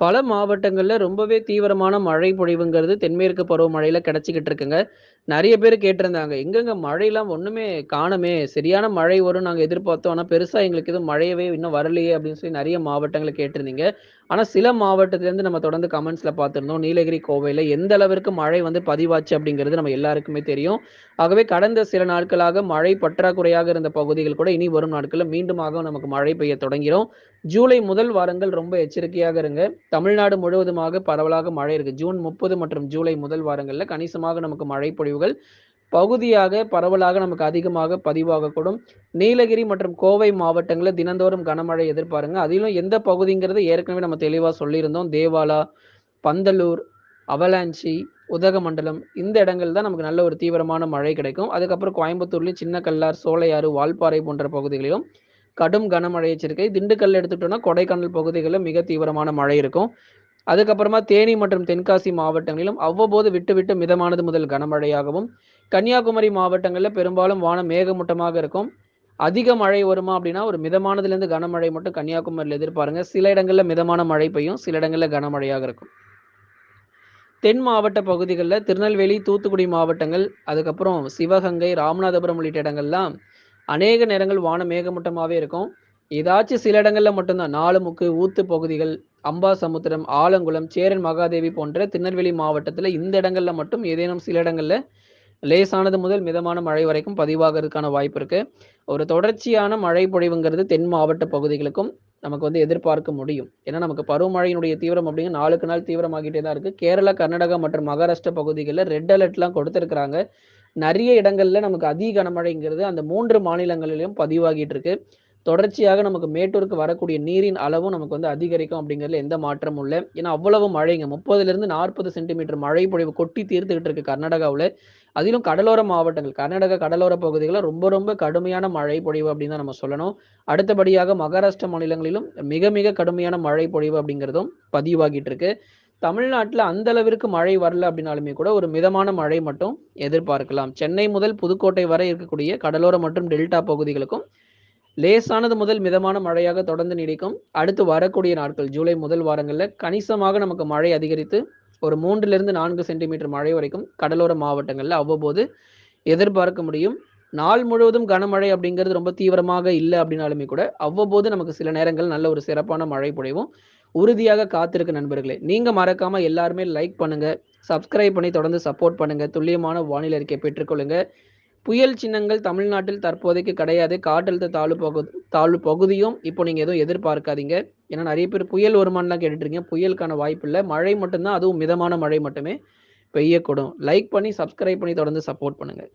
பல மாவட்டங்களில் ரொம்பவே தீவிரமான மழை பொழிவுங்கிறது தென்மேற்கு பருவமழையில் கிடச்சிக்கிட்டு இருக்குங்க. நிறைய பேர் கேட்டிருந்தாங்க. எங்கெங்க மழையெல்லாம் ஒன்றுமே காணமே சரியான மழை வரும் நாங்கள் எதிர்பார்த்தோம். ஆனால் பெருசாக எங்களுக்கு எதுவும் மழையவே இன்னும் வரலையே! அப்படின்னு சொல்லி நிறைய மாவட்டங்களை கேட்டிருந்தீங்க. ஆனா சில மாவட்டத்திலேருந்து நம்ம தொடர்ந்து கமெண்ட்ஸ்ல பார்த்திருந்தோம். நீலகிரி, கோவையில எந்த அளவிற்கு மழை வந்து பதிவாச்சு அப்படிங்கிறது நம்ம எல்லாருக்குமே தெரியும். ஆகவே கடந்த சில நாட்களாக மழை பற்றாக்குறையாக இருந்த பகுதிகள் கூட இனி வரும் நாட்களில் மீண்டுமாக நமக்கு மழை பெய்ய தொடங்கிடும் ஜூலை முதல் வாரங்கள் ரொம்ப எச்சரிக்கையாக இருங்க. தமிழ்நாடு முழுவதுமாக பரவலாக மழை இருக்கு. ஜூன் 30 மற்றும் ஜூலை முதல் வாரங்களில் கணிசமாக நமக்கு மழை பொழிவுகள் பகுதியாக, பரவலாக நமக்கு அதிகமாக பதிவாகக்கூடும். நீலகிரி மற்றும் கோவை மாவட்டங்களில் தினந்தோறும் கனமழை எதிர்பாருங்க. அதிலும் எந்த பகுதிங்கிறது ஏற்கனவே நம்ம தெளிவாக சொல்லியிருந்தோம். தேவாலா, பந்தலூர், அவலாஞ்சி, உதகமண்டலம் இந்த இடங்கள் தான் நமக்கு நல்ல ஒரு தீவிரமான மழை கிடைக்கும். அதுக்கப்புறம் கோயம்புத்தூர்லேயும் சின்ன கல்லார், சோலையாறு, வால்பாறை போன்ற பகுதிகளிலும் கடும் கனமழை எச்சரிக்கை. திண்டுக்கல் எடுத்துட்டோம்னா கொடைக்கானல் பகுதிகளில் மிக தீவிரமான மழை இருக்கும். அதுக்கப்புறமா தேனி மற்றும் தென்காசி மாவட்டங்களிலும் அவ்வப்போது விட்டு விட்டு மிதமானது முதல் கனமழையாகவும், கன்னியாகுமரி மாவட்டங்களில் பெரும்பாலும் வானம் மேகமூட்டமாக இருக்கும். அதிக மழை வருமா அப்படின்னா, ஒரு மிதமானதுலேருந்து கனமழை மட்டும் கன்னியாகுமரியில் எதிர்பாருங்க. சில இடங்களில் மிதமான மழை பெய்யும். சில இடங்களில் கனமழையாக இருக்கும். தென் மாவட்ட பகுதிகளில் திருநெல்வேலி, தூத்துக்குடி மாவட்டங்கள், அதுக்கப்புறம் சிவகங்கை, ராமநாதபுரம் உள்ளிட்ட இடங்கள்லாம் அநேக நேரங்கள் வானம் மேகமூட்டமாகவே இருக்கும். ஏதாச்சும் சில இடங்கள்ல மட்டும்தான் நாலு நாலுமுக்கு, ஊத்து பகுதிகள், அம்பாசமுத்திரம், ஆலங்குளம், சேரன் மகாதேவி போன்ற திருநெல்வேலி மாவட்டத்தில் இந்த இடங்கள்ல மட்டும் ஏதேனும் சில இடங்கள்ல லேசானது முதல் மிதமான மழை வரைக்கும் பதிவாகிறதுக்கான வாய்ப்பு இருக்கு. ஒரு தொடர்ச்சியான மழை பொழிவுங்கிறது தென் மாவட்ட பகுதிகளுக்கும் நமக்கு வந்து எதிர்பார்க்க முடியும். ஏன்னா நமக்கு பருவமழையினுடைய தீவிரம் அப்படிங்கிறது நாளுக்கு நாள் தீவிரமாகிட்டே தான் இருக்கு. கேரளா, கர்நாடகா மற்றும் மகாராஷ்டிரா பகுதிகளில் ரெட் அலர்ட்லாம் கொடுத்துருக்குறாங்க நிறைய இடங்கள்ல நமக்கு அதிக கனமழைங்கிறது அந்த மூன்று மாநிலங்களிலும் பதிவாகிட்டு இருக்கு. தொடர்ச்சியாக நமக்கு மேட்டூருக்கு வரக்கூடிய நீரின் அளவும் நமக்கு வந்து அதிகரிக்கும் அப்படிங்கிறதுல எந்த மாற்றமும் இல்லை ஏன்னா அவ்வளவு மழைங்க 30லிருந்து 40 சென்டிமீட்டர் மழை பொழிவு கொட்டி தீர்த்துக்கிட்டு இருக்கு கர்நாடகாவில் அதிலும் கடலோர மாவட்டங்கள், கர்நாடகா கடலோர பகுதிகளில் ரொம்ப ரொம்ப கடுமையான மழை பொழிவு அப்படின்னு தான் நம்ம சொல்லணும். அடுத்தபடியாக மகாராஷ்டிர மாநிலங்களிலும் மிக மிக கடுமையான மழை பொழிவு அப்படிங்கிறதும் பதிவாகிட்டு இருக்கு. தமிழ்நாட்டில் அந்த அளவிற்கு மழை வரல அப்படின்னாலுமே கூட ஒரு மிதமான மழை மட்டும் எதிர்பார்க்கலாம். சென்னை முதல் புதுக்கோட்டை வரை இருக்கக்கூடிய கடலோர மற்றும் டெல்டா பகுதிகளுக்கும் லேசானது முதல் மிதமான மழையாக தொடர்ந்து நீடிக்கும். அடுத்து வரக்கூடிய நாட்கள் ஜூலை முதல் வாரங்களில் கணிசமாக நமக்கு மழை அதிகரித்து ஒரு 3லிருந்து 4 சென்டிமீட்டர் மழை வரைக்கும் கடலோர மாவட்டங்களில் அவ்வப்போது எதிர்பார்க்க முடியும். நாள் முழுவதும் கனமழை அப்படிங்கிறது ரொம்ப தீவிரமாக இல்லை அப்படின்னாலுமே கூட அவ்வப்போது நமக்கு சில நேரங்கள் நல்ல ஒரு சிறப்பான மழை பொழிவும் உறுதியாக காத்திருக்கு நண்பர்களே. நீங்க மறக்காம எல்லாருமே லைக் பண்ணுங்க, சப்ஸ்கிரைப் பண்ணி தொடர்ந்து சப்போர்ட் பண்ணுங்க. துல்லியமான வானிலை அறிக்கையை பெற்றுக்கொள்ளுங்க. புயல் சின்னங்கள் தமிழ்நாட்டில் தற்போதைக்கு கிடையாது. காற்றழுத்த தாழ்வு பகு தாழ்வு பகுதியும் இப்போ நீங்கள் எதுவும் எதிர்பார்க்காதீங்க. ஏன்னா நிறைய பேர் புயல் வருமானலாம் கேட்டுட்டு இருக்கீங்க. புயலுக்கான வாய்ப்பு இல்லை மழை மட்டும்தான் அதுவும் மிதமான மழை மட்டுமே பெய்யக்கூடும். லைக் பண்ணி, சப்ஸ்கிரைப் பண்ணி தொடர்ந்து சப்போர்ட் பண்ணுங்கள்